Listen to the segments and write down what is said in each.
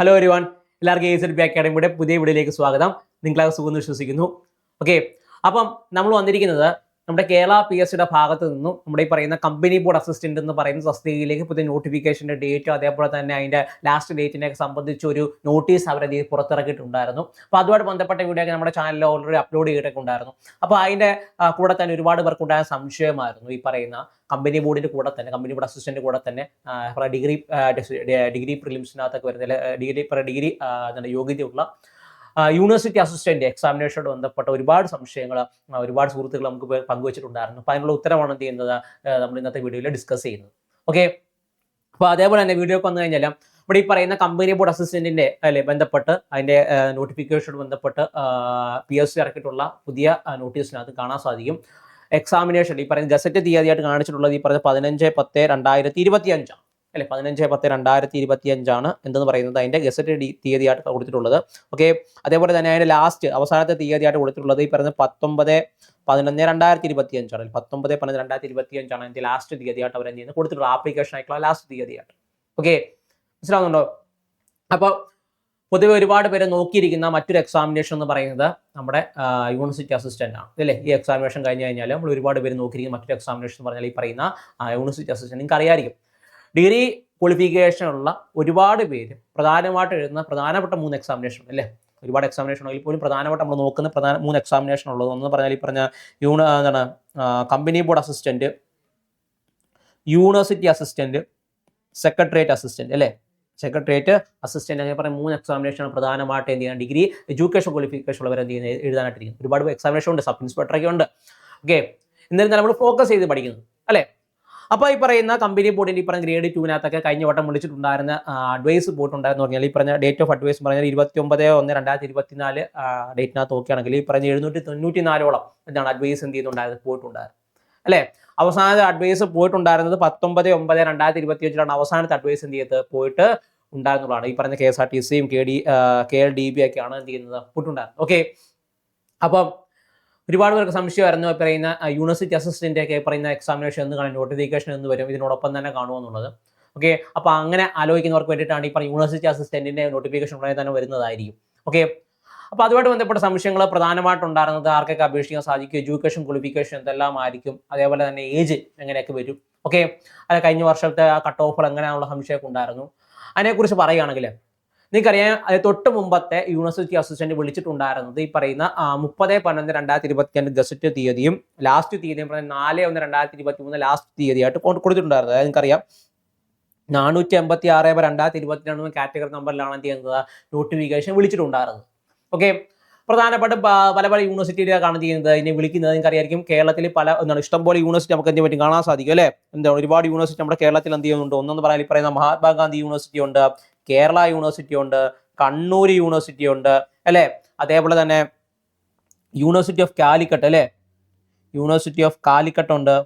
Hello ഒരുവാൻ എല്ലാവർക്കും A Z B അക്കാഡമിയുടെ പുതിയ വീഡിയോയിലേക്ക് സ്വാഗതം. നിങ്ങളെ സുഖം വിശ്വസിക്കുന്നു. ഓക്കെ അപ്പം നമ്മൾ വന്നിരിക്കുന്നത് നമ്മുടെ കേരള പി എസ് സിയുടെ ഭാഗത്ത് നിന്നും നമ്മുടെ ഈ പറയുന്ന കമ്പനി ബോർഡ് അസിസ്റ്റന്റ് എന്ന് പറയുന്ന തസ്തികയിലേക്ക് പുതിയ നോട്ടിഫിക്കേഷന്റെ ഡേറ്റ് അതേപോലെ തന്നെ അതിന്റെ ലാസ്റ്റ് ഡേറ്റിനെ സംബന്ധിച്ച് ഒരു നോട്ടീസ് അവർ ഇത് പുറത്തിറക്കിയിട്ടുണ്ടായിരുന്നു. അപ്പോൾ അതുമായിട്ട് ബന്ധപ്പെട്ട വീഡിയോ ഒക്കെ നമ്മുടെ ചാനലിൽ ഓൾറെഡി അപ്ലോഡ് ചെയ്തിട്ടൊക്കെ ഉണ്ടായിരുന്നു അപ്പോൾ അതിന്റെ ആ, കൂടെ തന്നെ ഒരുപാട് പേർക്കുണ്ടായ സംശയമായിരുന്നു ഈ പറയുന്ന കമ്പനി ബോർഡിന്റെ കൂടെ തന്നെ കമ്പനി ബോർഡ് അസിസ്റ്റന്റ് കൂടെ തന്നെ ഡിഗ്രി ഡിഗ്രി പ്രിലിംസിനകത്തൊക്കെ വരുന്ന ഡിഗ്രി ഡിഗ്രി യോഗ്യതയുള്ള യൂണിവേഴ്സിറ്റി അസിസ്റ്റന്റ് എക്സാമിനേഷനോട് ബന്ധപ്പെട്ട ഒരുപാട് സംശയങ്ങൾ ഒരുപാട് സുഹൃത്തുക്കൾ നമുക്ക് പങ്കുവച്ചിട്ടുണ്ടായിരുന്നു. അപ്പോൾ അതിനുള്ള ഉത്തരമാണ് എന്ത് ചെയ്യുന്നത്? നമ്മൾ ഇന്നത്തെ വീഡിയോയിൽ ഡിസ്കസ് ചെയ്യുന്നത്. ഓക്കെ അപ്പോൾ അതേപോലെ തന്നെ വീഡിയോ വന്നു കഴിഞ്ഞാൽ ഇവിടെ ഈ പറയുന്ന കമ്പനി ബോർഡ് അസിസ്റ്റന്റിന്റെ അല്ലെ ബന്ധപ്പെട്ട് അതിന്റെ നോട്ടിഫിക്കേഷനോട് ബന്ധപ്പെട്ട് പി എസ് സി ഇറക്കിയിട്ടുള്ള പുതിയ നോട്ടീസിനകത്ത് കാണാൻ സാധിക്കും. എക്സാമിനേഷൻ ഈ പറയുന്ന ഗസറ്റ് തീയതിയായിട്ട് കാണിച്ചിട്ടുള്ളത് ഈ പറഞ്ഞ പതിനഞ്ച് പത്ത് രണ്ടായിരത്തി ഇരുപത്തി അഞ്ചാണ് അല്ലെ പതിനഞ്ച് പത്ത് രണ്ടായിരത്തി ഇരുപത്തി അഞ്ചാണ് എന്തെന്ന് പറയുന്നത്. അതിന്റെ ഗസറ്റ് തീയതിയായിട്ട് കൊടുത്തിട്ടുള്ളത്. ഓക്കെ അതേപോലെ തന്നെ അതിന്റെ ലാസ്റ്റ് അവസാനത്തെ തീയതിയായിട്ട് കൊടുത്തിട്ടുള്ളത് ഈ പറയുന്ന പത്തൊമ്പത് പതിനൊന്ന് രണ്ടായിരത്തി ഇരുപത്തി അഞ്ചാണ് പത്തൊമ്പത് പതിനൊന്ന് രണ്ടായിരത്തി ഇരുപത്തി അഞ്ചാണ് അതിന്റെ ലാസ്റ്റ് തീയതിയായിട്ട് അവർ എന്ത് ചെയ്യുന്നത്? കൊടുത്തിട്ടുള്ള ആപ്ലിക്കേഷൻ ആയിട്ടുള്ള ലാസ്റ്റ് തീയതിയായിട്ട്. ഓക്കെ മനസ്സിലാവുന്നുണ്ടോ? അപ്പോൾ പൊതുവെ ഒരുപാട് പേര് നോക്കിയിരിക്കുന്ന മറ്റൊരു എക്സാമിനേഷൻ എന്ന് പറയുന്നത് നമ്മുടെ യൂണിവേഴ്സിറ്റി അസിസ്റ്റന്റ് ആണ്. അല്ലേ? ഈ എക്സാമിനേഷൻ കഴിഞ്ഞ് കഴിഞ്ഞാൽ നമ്മൾ ഒരുപാട് പേര് നോക്കിയിരിക്കുന്ന മറ്റൊരു എക്സാമിനേഷൻ എന്ന് പറഞ്ഞാൽ ഈ പറയുന്ന യൂണിവേഴ്സിറ്റി അസിസ്റ്റന്റ് നിങ്ങൾക്ക് അറിയായിരിക്കും ഡിഗ്രി ക്വാളിഫിക്കേഷനുള്ള ഒരുപാട് പേര് പ്രധാനമായിട്ട് എഴുതുന്ന പ്രധാനപ്പെട്ട മൂന്ന് എക്സാമിനേഷൻ അല്ലേ? ഒരുപാട് എക്സാമിനേഷൻ ഉണ്ടെങ്കിൽ പോലും പ്രധാനമായിട്ട് നമ്മൾ നോക്കുന്ന പ്രധാന മൂന്ന് എക്സാമിനേഷൻ ഉള്ളത്. ഒന്ന് പറഞ്ഞാൽ ഈ പറഞ്ഞ യൂണ എന്താണ് company board assistant university assistant secretariat assistant അല്ലേ? സെക്രട്ടേറിയറ്റ് അസിസ്റ്റന്റ് അങ്ങനെ പറഞ്ഞ മൂന്ന് എക്സാമിനേഷൻ പ്രധാനമായിട്ട് എന്ത് ചെയ്യുന്നത്? ഡിഗ്രി എഡ്യൂക്കേഷൻ ക്വാളിഫിക്കേഷൻ ഉള്ളവർ എന്ത് ചെയ്യുന്നത്? എഴുതാനായിട്ടിരിക്കുന്നത് ഒരുപാട് എക്സാമിനേഷൻ ഉണ്ട് സബ് ഇൻസ്പെക്ടറൊക്കെ ഉണ്ട്. ഓക്കെ എന്നിരുന്നാലും നമ്മൾ ഫോക്കസ് ചെയ്ത് പഠിക്കുന്നത് അല്ലേ? അപ്പോൾ ഈ പറയുന്ന കമ്പനി ബോർഡിന്റെ ഈ പറഞ്ഞ ഗ്രേഡ് ടൂവിനകത്തൊക്കെ കഴിഞ്ഞ വട്ടം വിളിച്ചിട്ടുണ്ടായിരുന്ന അഡ്വൈസ് പോയിട്ടുണ്ടായിരുന്നു പറഞ്ഞാൽ ഈ പറഞ്ഞ ഡേറ്റ് ഓഫ് അഡ്വൈസ് പറഞ്ഞാൽ ഇരുപത്തി ഒമ്പത് ഒന്ന് രണ്ടായിരത്തി ഇരുപത്തിനാല് ഡേറ്റിനകത്ത് നോക്കുകയാണെങ്കിൽ ഈ പറഞ്ഞ എഴുന്നൂറ്റി തൊണ്ണൂറ്റി നാലോളം എന്താണ് അഡ്വൈസ് എന്ത് ചെയ്യുന്നുണ്ടായിരുന്നു പോയിട്ടുണ്ടായിരുന്നു. അല്ലേ? അവസാനത്തെ അഡ്വൈസ് പോയിട്ടുണ്ടായിരുന്നത് പത്തൊമ്പത് ഒമ്പത് രണ്ടായിരത്തി ഇരുപത്തി അഞ്ചിലാണ് അവസാനത്തെ അഡ്വൈസ് എന്ത് ചെയ്ത് പോയിട്ട് ഉണ്ടായിരുന്നുള്ളതാണ്. ഈ പറഞ്ഞ കെ എസ് ആർ ടി സിയും K D K L D B ഒക്കെയാണ് എന്ത് ചെയ്യുന്നത്? പോയിട്ടുണ്ടായിരുന്നത്. ഓക്കെ അപ്പം ഒരുപാട് പേർക്ക് സംശയമായിരുന്നു പറയുന്ന യൂണിവേഴ്സിറ്റി അസിസ്റ്റന്റ് ഒക്കെ പറയുന്ന എക്സാമിനേഷൻ എന്ന് കാണും നോട്ടിഫിക്കേഷൻ എന്ന് വരും. ഇതിനോടൊപ്പം തന്നെ കാണുമെന്നുള്ളത് ഓക്കെ അപ്പോൾ അങ്ങനെ ആലോചിക്കുന്നവർക്ക് വേണ്ടിയിട്ടാണ് ഈ പറഞ്ഞ യൂണിവേഴ്സിറ്റി അസിസ്റ്റന്റിന്റെ നോട്ടിഫിക്കേഷൻ ഉടനെ തന്നെ വരുന്നതായിരിക്കും. ഓക്കെ അപ്പോൾ അതുമായിട്ട് ബന്ധപ്പെട്ട സംശയങ്ങൾ പ്രധാനമായിട്ട് ഉണ്ടായിരുന്നത് ആർക്കൊക്കെ അപേക്ഷിക്കാൻ സാധിക്കും? എഡ്യൂക്കേഷൻ ക്വാളിഫിക്കേഷൻ എന്തെല്ലാം ആയിരിക്കും? അതേപോലെ തന്നെ ഏജ് എങ്ങനെയൊക്കെ വരും? ഓക്കെ അത് കഴിഞ്ഞ വർഷത്തെ ആ കട്ട് ഓഫർ എങ്ങനെയാണുള്ള സംശയമൊക്കെ ഉണ്ടായിരുന്നു. അതിനെക്കുറിച്ച് പറയുകയാണെങ്കിൽ നിങ്ങൾക്കറിയാം തൊട്ട് മുമ്പത്തെ യൂണിവേഴ്സിറ്റി അസിസ്റ്റന്റ് വിളിച്ചിട്ടുണ്ടായിരുന്നത് ഈ പറയുന്ന മുപ്പത് പതിനൊന്ന് രണ്ടായിരത്തി ഇരുപത്തി രണ്ട് ഗസറ്റ് തീയതിയും ലാസ്റ്റ് തീയതിയും പറഞ്ഞ നാല് ഒന്ന് രണ്ടായിരത്തി ഇരുപത്തി മൂന്ന് ലാസ്റ്റ് തീയതിയായിട്ട് കൊടുത്തിട്ടുണ്ടായിരുന്നത് അതായത് നിങ്ങൾക്കറിയാം നാനൂറ്റി എൺപത്തി ആറ് രണ്ടായിരത്തി ഇരുപത്തി രണ്ട് കാറ്റഗറി നമ്പറിലാണ് എന്ത് ചെയ്യുന്നത്? നോട്ടിഫിക്കേഷൻ വിളിച്ചിട്ടുണ്ടായിരുന്നത്. ഓക്കെ പ്രധാനപ്പെട്ട പല പല യൂണിവേഴ്സിറ്റിയിലാണ് കാണാൻ ചെയ്യുന്നത്. ഇതിനെ വിളിക്കുന്നത് നിങ്ങൾക്ക് അറിയായിരിക്കും കേരളത്തിൽ പല എന്താണ് ഇഷ്ടംപോലെ യൂണിവേഴ്സിറ്റി നമുക്ക് എന്ത് പറ്റും? കാണാൻ സാധിക്കും അല്ലേ? എന്താണ് ഒരുപാട് യൂണിവേഴ്സിറ്റി നമ്മുടെ കേരളത്തിൽ എന്ത് ചെയ്യുന്നുണ്ട്? ഒന്നെന്ന് പറയാൻ ഈ പറയുന്ന മഹാത്മാഗാന്ധി യൂണിവേഴ്സിറ്റി ഉണ്ട്. കേരള യൂണിവേഴ്സിറ്റി ഉണ്ട് കണ്ണൂർ യൂണിവേഴ്സിറ്റി ഉണ്ട് അല്ലേ? അതേപോലെ തന്നെ യൂണിവേഴ്സിറ്റി ഓഫ് കാലിക്കട്ട് അല്ലേ? യൂണിവേഴ്സിറ്റി ഓഫ് കാലിക്കട്ട് ഉണ്ട്.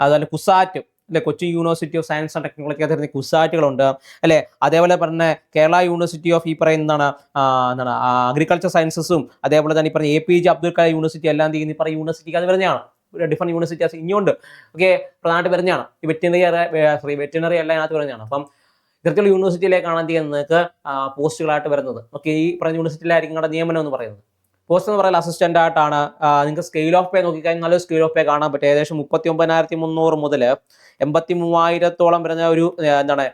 അതുപോലെ കുസാറ്റ് അല്ലെ? Kochi university of science and technology അതായത് കുസാറ്റുകളുണ്ട് അല്ലെ? അതേപോലെ പറഞ്ഞ കേരള യൂണിവേഴ്സിറ്റി ഓഫ് ഈ പറയുന്നതാണ് എന്താണ്? അഗ്രികൾച്ചർ സയൻസസും അതേപോലെ തന്നെ ഈ പറഞ്ഞ A P J Abdul Kalam university എല്ലാം ഈ പറയുന്ന യൂണിവേഴ്സിറ്റിക്ക് അത് വരുന്നതാണ്. ഡിഫറെന്റ് യൂണിവേഴ്സിറ്റീസ് ഇനിയുണ്ട്. ഓക്കെ? പ്രധാനമായിട്ട് വരുന്നതാണ്. ഈ വെറ്റിനറി വെറ്റിനറി എല്ലാം അതിനകത്ത് വരുന്നതാണ്. അപ്പം ഇത്തരത്തിലുള്ള യൂണിവേഴ്സിറ്റിയിലേക്കാണ് എന്ത് ചെയ്യുന്നത്? നിങ്ങൾക്ക് പോസ്റ്റുകളായിട്ട് വരുന്നത്. ഓക്കെ ഈ പറഞ്ഞ യൂണിവേഴ്സിറ്റിയിലായിരിക്കും നിങ്ങളുടെ നിയമനം എന്ന് പറയുന്നത്. പോസ്റ്റ് എന്ന് പറയുന്നത് അസിസ്റ്റന്റ് ആയിട്ടാണ്. നിങ്ങൾക്ക് സ്കെയിൽ ഓഫ് പേ നോക്കിക്കഴിഞ്ഞാൽ നല്ലൊരു സ്കെയിൽ ഓഫ് പേ കാണാൻ പറ്റും. ഏകദേശം മുപ്പത്തി ഒമ്പതിനായിരത്തി മുന്നൂറ് മുതൽ എൺപത്തി മൂവായിരത്തോളം വരുന്ന ഒരു എന്താണ്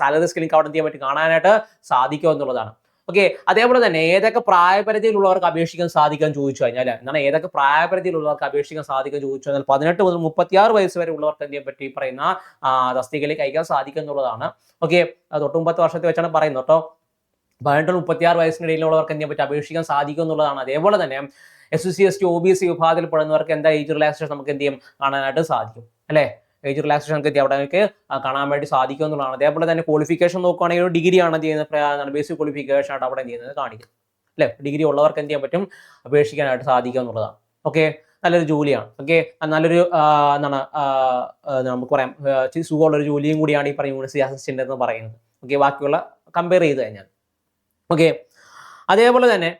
സാലറി സ്കെയിലിംഗ് അവിടെ എന്ത് ചെയ്യാൻ പറ്റും? കാണാനായിട്ട് സാധിക്കും എന്നുള്ളതാണ്. ഓക്കെ അതേപോലെ തന്നെ ഏതൊക്കെ പ്രായപരിധിയിലുള്ളവർക്ക് അപേക്ഷിക്കാൻ സാധിക്കാൻ ചോദിച്ചു കഴിഞ്ഞാൽ എന്താണ് ഏതൊക്കെ പ്രായപരിധിയിലുള്ളവർക്ക് അപേക്ഷിക്കാൻ സാധിക്കാൻ ചോദിച്ചു കഴിഞ്ഞാൽ പതിനെട്ട് മുതൽ മുപ്പത്തിയാറ് വയസ്സ് വരെ ഉള്ളവർക്ക് എന്തിനെ പറ്റി പറയുന്ന തസ്തികയിലേക്ക് അയക്കാൻ സാധിക്കും എന്നുള്ളതാണ്. ഓക്കെ തൊട്ട് മുമ്പത്തെ വർഷത്തെ വെച്ചാണ് പറയുന്നത് കേട്ടോ. പതിനെട്ട് മുപ്പത്തിയാറ് വയസ്സിനിടയിലുള്ളവർക്ക് എന്തിനെ പറ്റി അപേക്ഷിക്കാൻ സാധിക്കും എന്നുള്ളതാണ്. അതേപോലെ തന്നെ S C S T O B C വിഭാഗത്തിൽ പെടുന്നവർക്ക് എന്താ ഏജ് റിലാക്സേഷൻ നമുക്ക് എന്ത് ചെയ്യും? കാണാനായിട്ട് സാധിക്കും. അല്ലേ? ഏജ് റിലാക്സേഷൻ നമുക്ക് അവിടെ നമുക്ക് ആ, കാണാൻ വേണ്ടി സാധിക്കും എന്നുള്ളതാണ്. അതേപോലെ തന്നെ ക്വാളിഫിക്കേഷൻ നോക്കുകയാണെങ്കിൽ ഒരു ഡിഗ്രി ആണ് എന്ത് ചെയ്യുന്നത്? ബേസിക് ക്വാളിഫിക്കേഷൻ ആയിട്ട് അവിടെ ചെയ്യുന്നത്? കാണിക്കും അല്ലേ? ഡിഗ്രി ഉള്ളവർക്ക് എന്ത് ചെയ്യാൻ പറ്റും? അപേക്ഷിക്കാനായിട്ട് സാധിക്കും എന്നുള്ളതാണ്. ഓക്കെ നല്ലൊരു ജോലിയാണ്. ഓക്കെ നല്ലൊരു എന്താണ് നമുക്ക് പറയാം. സുഖമുള്ളൊരു ജോലിയും കൂടിയാണ് ഈ പറയുന്ന യൂണിവേഴ്സിറ്റി അസിസ്റ്റന്റ് എന്ന് പറയുന്നത്. ഓക്കെ ബാക്കിയുള്ള കമ്പയർ ചെയ്ത് കഴിഞ്ഞാൽ. ഓക്കെ അതേപോലെ തന്നെ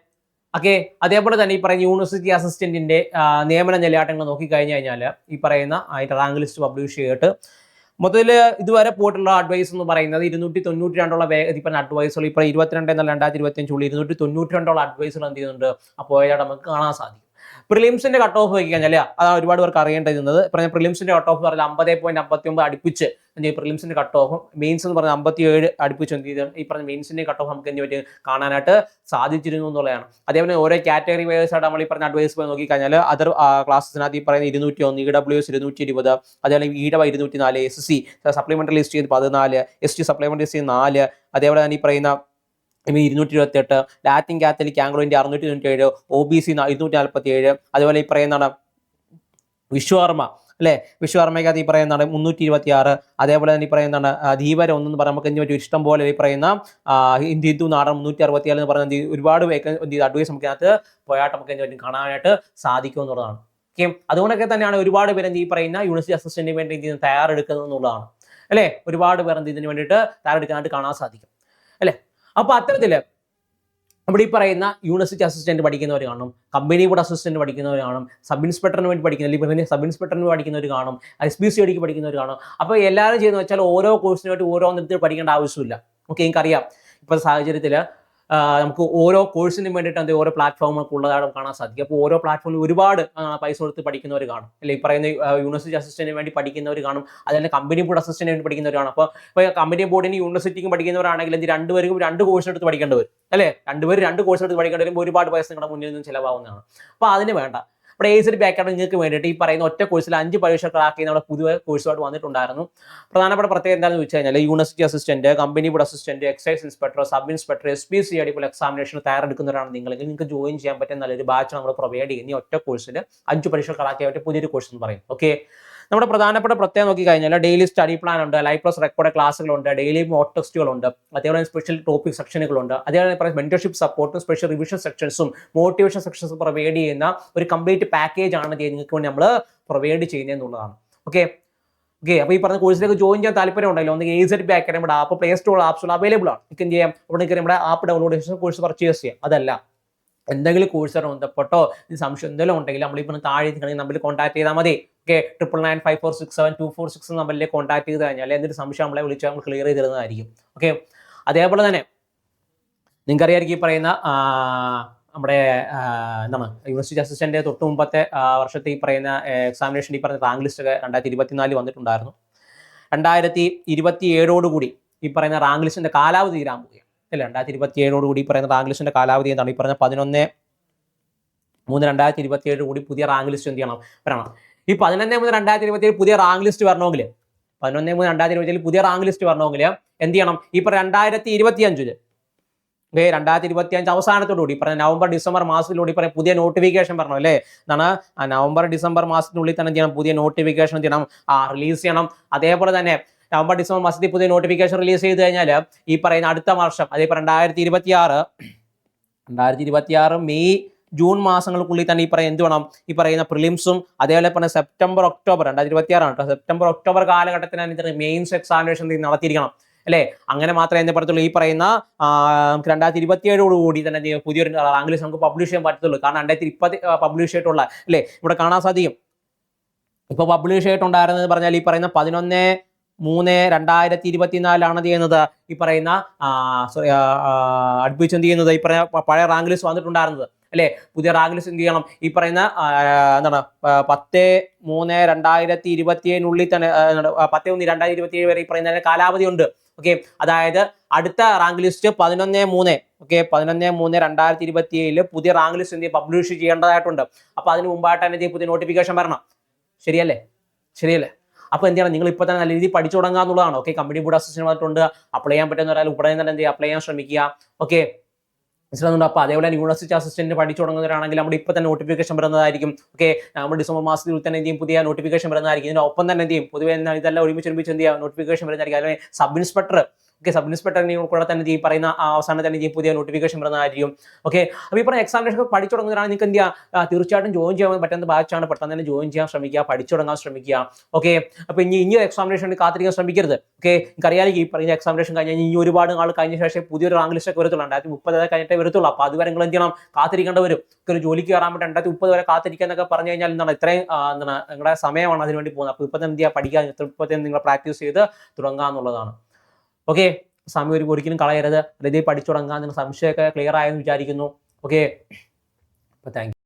ഓക്കെ അതേപോലെ തന്നെ ഈ പറയുന്ന യൂണിവേഴ്സിറ്റി അസിസ്റ്റന്റിന്റെ നിയമന നിലയാട്ടങ്ങൾ നോക്കിക്കഴിഞ്ഞു കഴിഞ്ഞാൽ ഈ പറയുന്ന അതിന്റെ റാങ്ക് ലിസ്റ്റ് പബ്ലിഷ് ചെയ്തിട്ട് മൊത്തത്തിൽ ഇതുവരെ പോയിട്ടുള്ള അഡ്വൈസ് എന്ന് പറയുന്നത് ഇരുന്നൂറ്റി തൊണ്ണൂറ്റി രണ്ടുള്ള വേഗത്തിൽ ഇപ്പം അഡ്വൈസുകൾ ഇപ്പോൾ ഇരുപത്തിരണ്ട് എന്നാൽ രണ്ടായിരത്തി ഇരുപത്തി അഞ്ചുള്ളിൽ ഇരുന്നൂറ്റി തൊണ്ണൂറ്റി രണ്ടോളം അഡ്വൈസുകൾ എന്ത് ചെയ്യുന്നുണ്ട്? അപ്പോൾ നമുക്ക് കാണാൻ സാധിക്കും. പ്രിലിംസിന്റെ കട്ട് ഓഫ് നോക്കി കഴിഞ്ഞാൽ അതാണ് ഒരുപാട് പേർക്ക് അറിയേണ്ടിരുന്നത് പറഞ്ഞ പ്രിലിംസിന്റെ കട്ട് ഓഫ് പറഞ്ഞാൽ അമ്പത് പോയിന്റ് അമ്പത്തി ഒമ്പത് അടുപ്പിച്ച് പ്രിലിംസിന്റെ കട്ട് ഓഫും മെയിൻസ് എന്ന് പറഞ്ഞാൽ അമ്പത്തി ഏഴ് അടുപ്പിച്ച് എന്ത് ചെയ്തു ഈ പറഞ്ഞ മെയിൻസിന്റെ കട്ട് ഓഫ് നമുക്ക് എന്ത് പറ്റി? കാണാനായിട്ട് സാധിച്ചിരുന്നു എന്നുള്ളതാണ്. അതേപോലെ ഓരോ കാറ്റഗറി വൈസ് ആയിട്ട് നമ്മൾ ഈ പറഞ്ഞ അഡ്വൈസ് പോയി നോക്കി കഴിഞ്ഞാൽ അതർ ക്ലാസ്സിനകത്ത് ഈ പറയുന്ന ഇരുന്നൂറ്റി ഒന്ന് ഇ ഡബ്ല്യു എസ് ഇരുന്നൂറ്റി ഇരുപത് അതേപോലെ ഈടവ ഇരുന്നൂറ്റി നാല് എസ് സി സപ്ലിമെന്ററി ലിസ്റ്റ് ചെയ്ത് പതിനാല് എസ് ടി സപ്ലിമെന്ററി ലിസ്റ്റ് നാല് അതേപോലെ തന്നെ ഈ പറയുന്ന ഇപ്പം ഇരുന്നൂറ്റി ഇരുപത്തെട്ട് ലാറ്റിൻ കാത്തലിക് ആംഗ്ലോ ഇന്ത്യ അറുന്നൂറ്റി തൊണ്ണൂറ്റി ഏഴ് ഒ ബി സി ഇരുന്നൂറ്റി നാൽപ്പത്തി ഏഴ് അതുപോലെ ഈ പറയുന്നതാണ് വിശ്വകർമ്മ അല്ലേ? വിശ്വകർമ്മയ്ക്കകത്ത് ഈ പറയുന്നതാണ് മുന്നൂറ്റി ഇരുപത്തി ആറ് അതേപോലെ തന്നെ ഈ പറയുന്നതാണ് ധീവര ഒന്നെന്ന് പറയാൻ നമുക്ക് എന്ത് പറ്റും ഇഷ്ടം പോലെ ഈ പറയുന്ന ഹിന്ദു ഹിന്ദു നാടൻ മുന്നൂറ്റി അറുപത്തി ഏഴ് എന്ന് പറയുന്ന എന്ത് ചെയ്യും, ഒരുപാട് അഡ്വൈസ് നമുക്ക് അതിനകത്ത് പോയാട്ട് നമുക്ക് എന്ത് പറ്റും കാണാനായിട്ട് സാധിക്കും എന്നുള്ളതാണ്. ഓക്കെ അതുകൊണ്ടൊക്കെ തന്നെയാണ് ഒരുപാട് പേര് ഈ പറയുന്ന യൂണിവേഴ്സിറ്റി അസിസ്റ്റന്റിന് വേണ്ടി ചെയ്യുന്നത് തയ്യാറെടുക്കുന്നത് എന്നുള്ളതാണ്. അല്ലേ? ഒരുപാട് പേർ എന്ത് ഇതിന് വേണ്ടിയിട്ട് തയ്യാറെടുക്കാനായിട്ട് കാണാൻ സാധിക്കും. അല്ലേ? അപ്പൊ അത്തരത്തിൽ നമ്മുടെ ഈ പറയുന്ന യൂണിവേഴ്സിറ്റി അസിസ്റ്റന്റ് പഠിക്കുന്നവർ കാണും കമ്പനി ബോർഡ് അസിസ്റ്റന്റ് പഠിക്കുന്നവർ കാണും സബ് ഇൻസ്പെക്ടറിന് വേണ്ടി പഠിക്കുന്ന അല്ലെങ്കിൽ സബ് ഇൻസ്പെക്ടറിന് പഠിക്കുന്നവർ കാണും എസ് പി സി ഡിക്ക് പഠിക്കുന്നവർ കാണും. അപ്പോൾ എല്ലാവരും ചെയ്യുന്നത് വെച്ചാൽ ഓരോ കോഴ്സിന് വേണ്ടി ഓരോ നിർത്തി പഠിക്കേണ്ട ആവശ്യമില്ല. ഓക്കെ എനിക്കറിയാം. ഇപ്പോൾ സാഹചര്യത്തിൽ നമുക്ക് ഓരോ കോഴ്സിനും വേണ്ടിയിട്ട് എന്ത് ഓരോ പ്ലാറ്റ്ഫോമൊക്കെ ഉള്ളതാണ് കാണാൻ സാധിക്കും. അപ്പോൾ ഓരോ പ്ലാറ്റ്ഫോമിൽ ഒരുപാട് പൈസ കൊടുത്ത് പഠിക്കുന്നവർ കാണും. അല്ലെങ്കിൽ ഈ പറയുന്ന യൂണിവേഴ്സിറ്റി അസിസ്റ്റന്റിന് വേണ്ടി പഠിക്കുന്നവർ കാണും. അതല്ല കമ്പനി ബോർഡ് അസിസ്റ്റന്റിന് വേണ്ടി പഠിക്കുന്നവർ കാണും. അപ്പോൾ ഇപ്പോൾ കമ്പനി ബോർഡിന് യൂണിവേഴ്സിറ്റിക്കും പഠിക്കുന്നവരാണെങ്കിൽ എന്ത് രണ്ടുപേർക്കും രണ്ട് കോഴ്സ് എടുത്ത് പഠിക്കേണ്ടി വരും. അല്ലേ രണ്ടുപേരും രണ്ട് കോഴ്സ് എടുത്ത് പഠിക്കേണ്ടി വരുമ്പോൾ ഒരുപാട് പൈസ നിങ്ങളുടെ മുന്നിൽ നിന്ന് ചിലവാകുന്നതാണ്. അപ്പോൾ അതിന് വേണ്ട. ബാക്ക് ബാക്കാണ് നിങ്ങൾക്ക് വേണ്ടിയിട്ട് ഈ പറയുന്ന ഒറ്റ കോഴ്സിൽ അഞ്ച് പരീക്ഷ ക്രാക്ക് ചെയ്യുന്ന നമ്മുടെ പുതിയ കോഴ്സുമായിട്ട് വന്നിട്ടുണ്ടായിരുന്നു. പ്രധാനപ്പെട്ട പ്രത്യേകത എന്താണെന്ന് വെച്ച് കഴിഞ്ഞാൽ university assistant company board assistant excise inspector sub inspector S P C അടിപൊളി എക്സാമിനേഷൻ തയ്യാറെടുക്കുന്നവരാണ് നിങ്ങളെങ്കിൽ നിങ്ങൾക്ക് ജോയിൻ ചെയ്യാൻ പറ്റുന്ന നല്ലൊരു ബാച്ച് നമ്മൾ പ്രൊവൈഡ് ചെയ്യുന്ന ഒറ്റ കോഴ്സിൽ അഞ്ച് പരീക്ഷ ക്രാക്ക് ചെയ്യാൻ പറ്റിയ പുതിയൊരു കോഴ്സ് എന്ന് പറയും. ഓക്കെ നമ്മുടെ പ്രധാനപ്പെട്ട പ്രത്യേകം നോക്കി കഴിഞ്ഞാൽ ഡെയിലി സ്റ്റഡി പ്ലാൻ ഉണ്ട് ലൈവ് പ്ലസ് റെക്കോർഡ് ക്ലാസ്സുകളുണ്ട് ഡെയിലി മോട്ട് ടെസ്റ്റുകളുണ്ട് അതേപോലെ സ്പെഷ്യൽ ടോപ്പിക് സെക്ഷനുകളുണ്ട് അതേപോലെ പറയുന്നത് മെന്റർഷിപ്പ് സപ്പോർട്ടും സ്പെഷ്യൽ റിവിഷൻ സെക്ഷൻസും മോട്ടിവേഷൻ സെക്ഷൻസും പ്രൊവൈഡ് ചെയ്യുന്ന ഒരു കംപ്ലീറ്റ് പാക്കേജ് ആണ് നിങ്ങൾക്ക് വേണ്ടി നമ്മൾ പ്രൊവൈഡ് ചെയ്യുന്നതെന്നുള്ളതാണ് ഓക്കെ ഓക്കെ അപ്പോൾ ഈ പറഞ്ഞ കോഴ്സിലേക്ക് ജോയിൻ ചെയ്യാൻ താല്പര്യം ഉണ്ടല്ലോ ഒന്ന് എ സെറ്റ് ബാക്ക് നമ്മുടെ ആപ്പ് പ്ലേ സ്റ്റോർ ആപ്സുകൾ അവൈലബിൾ ആണ്. നിങ്ങൾക്ക് എന്ത് ചെയ്യാം? അവിടെ നമ്മുടെ ആപ്പ് ഡൗൺലോഡ് ചെയ്ത് കോഴ്സ് പർച്ചേസ് ചെയ്യാം. അതല്ല. എന്തെങ്കിലും കോഴ്സുകൾ ബന്ധപ്പെട്ടോ സംശയം എന്തെങ്കിലും ഉണ്ടെങ്കിൽ നമ്മൾ ഇപ്പോൾ താഴെ നിൽക്കണമെങ്കിൽ നമ്മൾ കോൺടാക്ട് ചെയ്താൽ മതി. Okay triple nine five four six seven two four six നമ്പറിലേക്ക് കോൺടാക്ട് ചെയ്ത് കഴിഞ്ഞാൽ എന്തൊരു സംശയം നമ്മളെ വിളിച്ചാൽ നമ്മൾ ക്ലിയർ ചെയ്ത് തരുന്നതായിരിക്കും. ഓക്കെ അതേപോലെ തന്നെ നിങ്ങൾക്കറിയായിരിക്കും ഈ പറയുന്ന നമ്മുടെ എന്താണ് യൂണിവേഴ്സിറ്റി അസിസ്റ്റന്റെ തൊട്ട് മുമ്പത്തെ വർഷത്തെ ഈ പറയുന്ന എക്സാമിനേഷൻ ഈ പറഞ്ഞ റാങ്ക് ലിസ്റ്റ് ഒക്കെ രണ്ടായിരത്തി ഇരുപത്തിനാലിൽ വന്നിട്ടുണ്ടായിരുന്നു. രണ്ടായിരത്തി ഇരുപത്തി ഏഴോടുകൂടി ഈ പറയുന്ന റാങ്ക് ലിസ്റ്റിന്റെ കാലാവധി തീരാൻ പോവുകയാണ്. അല്ലേ രണ്ടായിരത്തി ഇരുപത്തി ഏഴോട് കൂടി പറയുന്ന റാങ്ക് ലിസ്റ്റിന്റെ കാലാവധി എന്താണ്? ഈ പറഞ്ഞ പതിനൊന്ന് മൂന്ന് രണ്ടായിരത്തി ഇരുപത്തി ഏഴ് കൂടി പുതിയ റാങ്ക് ലിസ്റ്റ് എന്ത് ചെയ്യണം? വരണം. ഈ പതിനൊന്ന് മൂന്ന് രണ്ടായിരത്തി ഇരുപത്തി ഏഴ് പുതിയ റാങ്ക് ലിസ്റ്റ് വരണമെങ്കിൽ പതിനൊന്ന് മൂന്ന് രണ്ടായിരത്തി ഇരുപത്തി ഏഴ് പുതിയ റാങ്ക് ലിസ്റ്റ് വരണമെങ്കിൽ എന്ത് ചെയ്യണം? ഇപ്പൊ രണ്ടായിരത്തി ഇരുപത്തി അഞ്ചിൽ ഏ രണ്ടായിരത്തി ഇരുപത്തി അഞ്ച് അവസാനത്തോടുകൂടി പറഞ്ഞ നവംബർ ഡിസംബർ മാസത്തിലൂടെ പറഞ്ഞ പുതിയ നോട്ടിഫിക്കേഷൻ പറഞ്ഞു അല്ലേ? എന്താണ്? നവംബർ ഡിസംബർ മാസത്തിനുള്ളിൽ തന്നെ ചെയ്യണം? പുതിയ നോട്ടിഫിക്കേഷൻ ചെയ്യണം? റിലീസ് ചെയ്യണം. അതേപോലെ തന്നെ നവംബർ ഡിസംബർ മാസത്തിൽ പുതിയ നോട്ടിഫിക്കേഷൻ റിലീസ് ചെയ്ത് കഴിഞ്ഞാൽ ഈ പറയുന്ന അടുത്ത വർഷം അതേപോലെ രണ്ടായിരത്തി ഇരുപത്തി ആറ് രണ്ടായിരത്തി ഇരുപത്തി ആറ് മെയ് ജൂൺ മാസങ്ങൾക്കുള്ളിൽ തന്നെ ഈ പറയുന്ന എന്ത് വേണം? ഈ പറയുന്ന പ്രിലിംസും അതേപോലെ പറഞ്ഞ സെപ്റ്റംബർ ഒക്ടോബർ രണ്ടായിരത്തി ഇരുപത്തി ആറാണ് കേട്ടോ. സെപ്റ്റംബർ ഒക്ടോബർ കാലഘട്ടത്തിനനുസരിച്ച് മെയിൻസ് എക്സാമിനേഷൻ നടത്തിയിരിക്കണം അല്ലേ? അങ്ങനെ മാത്രമേ എന്താ പറയത്തുള്ളൂ ഈ പറയുന്ന നമുക്ക് രണ്ടായിരത്തി ഇരുപത്തി ഏഴോടുകൂടി തന്നെ പുതിയൊരു ലിസ്റ്റ് നമുക്ക് പബ്ലിഷ് ചെയ്യാൻ പറ്റത്തുള്ളൂ. കാരണം രണ്ടായിരത്തി ഇപ്പത്തി പബ്ലിഷ് ചെയ്തിട്ടുള്ള അല്ലേ? ഇവിടെ കാണാൻ സാധിക്കും. ഇപ്പൊ പബ്ലിഷ് ചെയ്തിട്ടുണ്ടായിരുന്നത് പറഞ്ഞാൽ ഈ പറയുന്ന പതിനൊന്ന് മൂന്ന് രണ്ടായിരത്തി ഇരുപത്തിനാലാണ് എന്ത് ചെയ്യുന്നത്? ഈ പറയുന്ന അഡ്മിഷൻ എന്ത് ചെയ്യുന്നത്? ഈ പറയുന്ന പഴയ റാങ്ക് ലിസ്റ്റ് വന്നിട്ടുണ്ടായിരുന്നത്. അല്ലെ? പുതിയ റാങ്ക് ലിസ്റ്റ് എന്ത് ചെയ്യണം? ഈ പറയുന്ന എന്താണ് പത്ത് മൂന്ന് രണ്ടായിരത്തി ഇരുപത്തി ഏഴിനുള്ളിൽ തന്നെ പത്ത് ഒന്ന് രണ്ടായിരത്തി ഇരുപത്തി ഏഴ് വരെ ഈ പറയുന്ന കാലാവധി ഉണ്ട്. ഓക്കെ അതായത് അടുത്ത റാങ്ക് ലിസ്റ്റ് പതിനൊന്ന് മൂന്ന്. ഓക്കെ പതിനൊന്ന് മൂന്ന് രണ്ടായിരത്തി ഇരുപത്തി ഏഴിൽ പുതിയ റാങ്ക് ലിസ്റ്റ് എന്ത് പബ്ലിഷ് ചെയ്യേണ്ടതായിട്ടുണ്ട്. അപ്പൊ അതിന് മുമ്പായിട്ട് തന്നെ പുതിയ നോട്ടിഫിക്കേഷൻ വരണം. ശരിയല്ലേ? ശരിയല്ലേ? അപ്പൊ എന്താണ്? നിങ്ങൾ ഇപ്പോൾ തന്നെ നല്ല രീതിയിൽ പഠിച്ചു തുടങ്ങുക എന്നുള്ളതാണ്. ഓക്കെ കമ്പനി ബോർഡ് അസിസ്റ്റന്റ് വന്നിട്ടുണ്ട്. അപ്ലൈ ചെയ്യാൻ പറ്റുന്ന ഒരാൾ ഉടനെ തന്നെ എന്ത് ചെയ്യുക? അപ്ലൈ ചെയ്യാൻ ശ്രമിക്കുക. ഓക്കെ മനസ്സിലാകുന്നുണ്ട് അപ്പോൾ അതേപോലെ യൂണിവേഴ്സിറ്റി അസിസ്റ്റന്റ് പഠിച്ചു തുടങ്ങുന്നവരാണെങ്കിൽ നമ്മുടെ ഇപ്പോൾ തന്നെ നോട്ടിഫിക്കേഷൻ വരുന്നതായിരിക്കും. ഓക്കെ നമ്മൾ ഡിസംബർ മാസത്തിൽ തന്നെ എന്ത് ചെയ്യും? പുതിയ നോട്ടിഫിക്കേഷൻ വരുന്നതായിരിക്കും. ഇതിന്റെ ഒപ്പം തന്നെ എന്ത് ചെയ്യും? പൊതുവെ ഇതെല്ലാം ഒരുമിച്ച് ഒരുമിച്ച് എന്ത് ചെയ്യാം നോട്ടിഫിക്കേഷൻ വരുന്നതായിരിക്കും. അല്ലെങ്കിൽ സബ് ഇൻസ്പെക്ടർ ഓക്കെ സബ് ഇൻസ്പെക്ടറിനെ കൂടെ തന്നെ ഈ പറയുന്ന അവസാനം തന്നെ ഈ പുതിയ നോട്ടിഫിക്കേഷൻ വരുന്ന വരുന്നതായിരിക്കും ഓക്കെ അപ്പോൾ ഈ പറഞ്ഞ എക്സാമിനേഷൻ ഒക്കെ പഠിച്ചു തുടങ്ങുന്നതാണ് നിങ്ങൾക്ക് എന്ത് തീർച്ചയായിട്ടും ജോയിൻ ചെയ്യാൻ പറ്റുന്ന ബാച്ചാണ്. പെട്ടെന്ന് തന്നെ ജോയിൻ ചെയ്യാൻ ശ്രമിക്കുക പഠിച്ചു തുടങ്ങാൻ ശ്രമിക്കുക. ഓക്കെ അപ്പോൾ ഇനി ഇനി എക്സാമിനേഷൻ കാത്തിരിക്കാൻ ശ്രമിക്കരുത്. ഓക്കെ എനിക്കറിയാലോ ഈ പറഞ്ഞ എക്സാമിനേഷൻ കഴിഞ്ഞാൽ ഇനി ഒരുപാട് നാൾ കഴിഞ്ഞ ശേഷം പുതിയൊരു റാങ്ക് ലിസ്റ്റ് ഒക്കെ വരത്തുള്ളൂ. രണ്ടായിരത്തി മുപ്പത് കഴിഞ്ഞിട്ടേ വരത്തുള്ളൂ. അപ്പോൾ അതുവരെ നിങ്ങൾ എന്ത് ചെയ്യണം? കാത്തിരിക്കേണ്ടി വരും. ഒക്കെ ഒരു ജോലിക്ക് കയറാൻ വേണ്ടി രണ്ടായിരത്തി മുപ്പത് വരെ കാത്തിരിക്കുക എന്നൊക്കെ പറഞ്ഞു കഴിഞ്ഞാൽ എന്താണ്? ഇത്രയും എന്താണ് നിങ്ങളുടെ സമയമാണ് അതിനുവേണ്ടി പോകുന്നത്. അപ്പോൾ ഇപ്പം എന്ത് ചെയ്യുക? പഠിക്കാൻ ഇപ്പോഴത്തെ നിങ്ങൾ പ്രാക്ടീസ് ചെയ്ത് തുടങ്ങുക എന്നുള്ളതാണ്. ഓക്കെ സമയം ഒരു ഒരിക്കലും കളയരുത്. അല്ലെങ്കിൽ പഠിച്ചു തുടങ്ങാൻ നിങ്ങൾ സംശയമൊക്കെ ക്ലിയർ ആയെന്ന് വിചാരിക്കുന്നു. ഓക്കെ അപ്പോൾ താങ്ക്